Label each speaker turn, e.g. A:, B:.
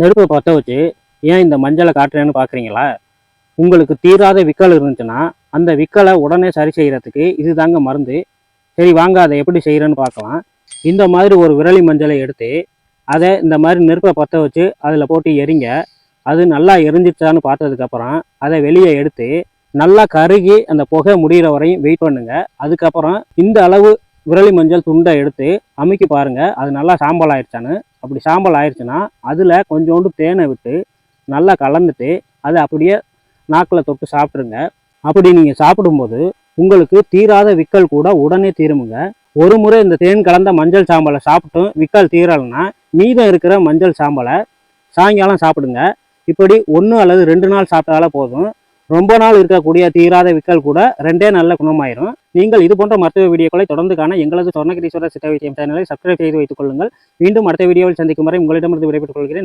A: நெருப்பை பற்ற வச்சு ஏன் இந்த மஞ்சளை காட்டுறேன்னு பார்க்குறீங்களா உங்களுக்கு தீராத விக்கல் இருந்துச்சுன்னா அந்த விக்கலை உடனே சரி செய்கிறதுக்கு இது தாங்க மருந்து. சரி வாங்க அதை எப்படி செய்கிறேன்னு பார்க்கலாம். இந்த மாதிரி ஒரு விரலி மஞ்சளை எடுத்து அதை இந்த மாதிரி நெருப்பை பற்ற வச்சு அதில் போட்டு எரிங்க. அது நல்லா எரிஞ்சிச்சான்னு பார்த்ததுக்கப்புறம் அதை வெளியே எடுத்து நல்லா கருகி அந்த புகை முடிகிற வரையும் வெயிட் பண்ணுங்க. அதுக்கப்புறம் இந்த அளவு விரலி மஞ்சள் துண்டை எடுத்து அமுக்கி பாருங்கள் அது நல்லா சாம்பல் ஆயிடுச்சான்னு. அப்படி சாம்பல் ஆயிடுச்சுன்னா அதில் கொஞ்சோண்டு தேனை விட்டு நல்லா கலந்துட்டு அதை அப்படியே நாக்கில் தொட்டு சாப்பிட்ருங்க அப்படி நீங்கள் சாப்பிடும்போது உங்களுக்கு தீராத விக்கல் கூட உடனே தீருமுங்க. ஒரு முறை இந்த தேன் கலந்த மஞ்சள் சாம்பலை சாப்பிட்டும் விக்கல் தீரலைன்னா மீதம் இருக்கிற மஞ்சள் சாம்பலை சாயங்காலம் சாப்பிடுங்க. இப்படி ஒன்று அல்லது ரெண்டு நாள் சாப்பிட்டாலே போதும். ரொம்ப நாள் இருக்கக்கூடிய தீராத விக்கல் கூட ரெண்டே நல்ல குணமாயிரும். நீங்கள் இது போன்ற மருத்துவ வீடியோக்களை தொடர்ந்து காண எங்களது சொர்ணகிரீஸ்வரர் சித்த வைத்தியம் சேனலை சப்ஸ்கிரைப் செய்து வைத்துக் கொள்ளுங்கள். மீண்டும் அடுத்த வீடியோவில் சந்திக்கும் வரை உங்களிடமிருந்து விடைபெற்றுக் கொள்கிறேன்.